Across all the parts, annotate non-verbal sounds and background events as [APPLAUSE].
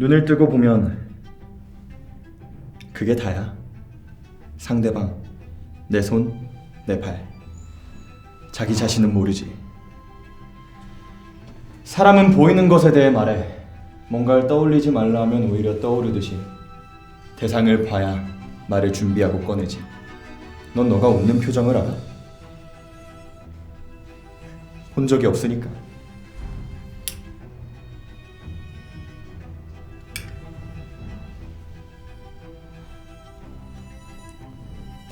눈을 뜨고 보면 그게 다야. 상대방, 내 손, 내 발. 자기 자신은 모르지. 사람은 보이는 것에 대해 말해. 뭔가를 떠올리지 말라 하면 오히려 떠오르듯이 대상을 봐야 말을 준비하고 꺼내지. 넌 너가 웃는 표정을 알아? 본 적이 없으니까.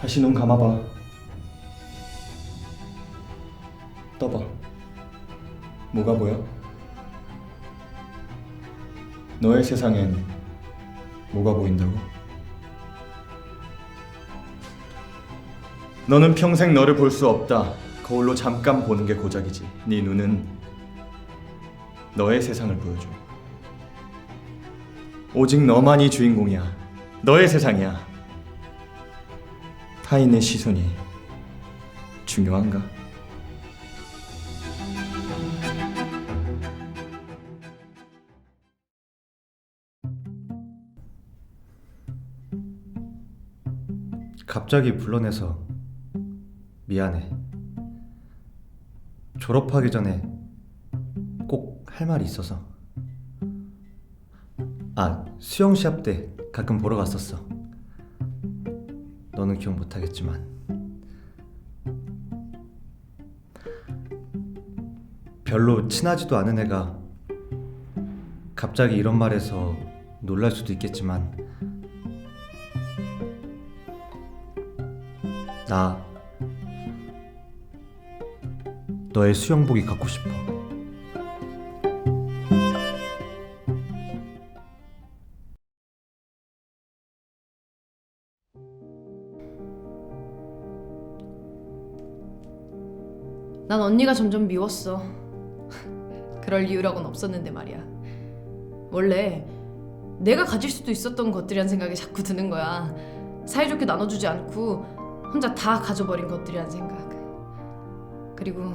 다시 눈 감아봐. 떠봐. 뭐가 보여? 너의 세상엔 뭐가 보인다고? 너는 평생 너를 볼 수 없다. 거울로 잠깐 보는 게 고작이지. 네 눈은 너의 세상을 보여줘. 오직 너만이 주인공이야. 너의 세상이야. 타인의 시선이 중요한가? 갑자기 불러내서 미안해. 졸업하기 전에 꼭 할 말이 있어서. 아, 수영 시합 때 가끔 보러 갔었어. 너는 기억 못 하겠지만. 별로 친하지도 않은 애가 갑자기 이런 말해서 놀랄 수도 있겠지만 나 너의 수영복이 갖고 싶어. 난 언니가 점점 미웠어. [LAUGHS] 그럴 이유라고는 없었는데 말이야. 원래 내가 가질 수도 있었던 것들이란 생각이 자꾸 드는 거야. 사이좋게 나눠주지 않고 혼자 다 가져버린 것들이란 생각. 그리고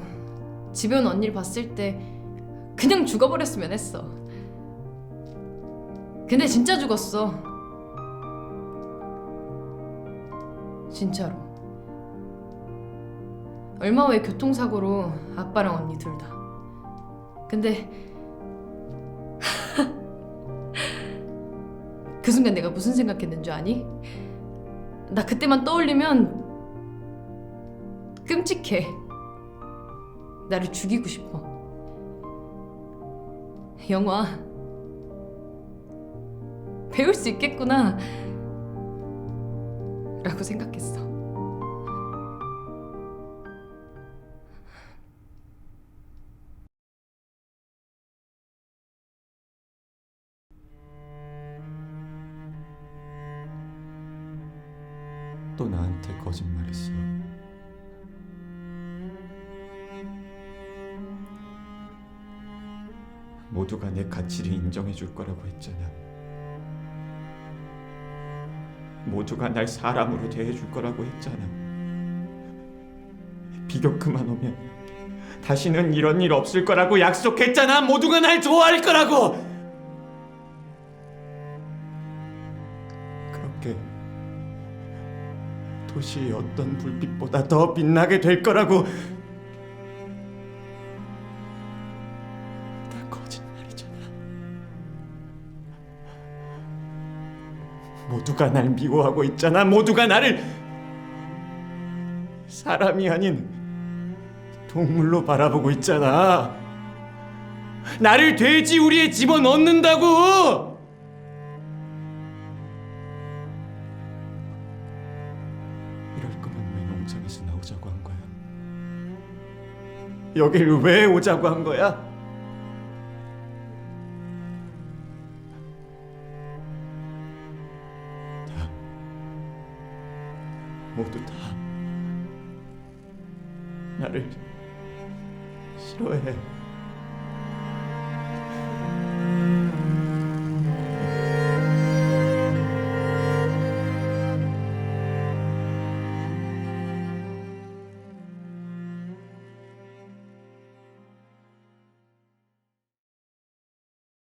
집에 온 언니를 봤을 때 그냥 죽어버렸으면 했어. 근데 진짜 죽었어. 진짜로. 얼마 후에 교통사고로 아빠랑 언니 둘 다. 근데 [LAUGHS] 그 순간 내가 무슨 생각했는 줄 아니? 나 그때만 떠올리면 끔찍해. 나를 죽이고 싶어. 영화 배울 수 있겠구나. 라고 생각했어. 또 나한테 거짓말했어. 모두가 내 가치를 인정해 줄 거라고 했잖아. 모두가 날 사람으로 대해 줄 거라고 했잖아. 비교 그만 오면 다시는 이런 일 없을 거라고 약속했잖아. 모두가 날 좋아할 거라고. 도시의 어떤 불빛보다 더 빛나게 될 거라고. 다 거짓말이잖아. 모두가 날 미워하고 있잖아. 모두가 나를 사람이 아닌 동물로 바라보고 있잖아. 나를 돼지 우리에 집어 넣는다고. 농장에서 나오자고 한 거야? 여길 왜 오자고 한 거야? 다 모두 다 나를 싫어해.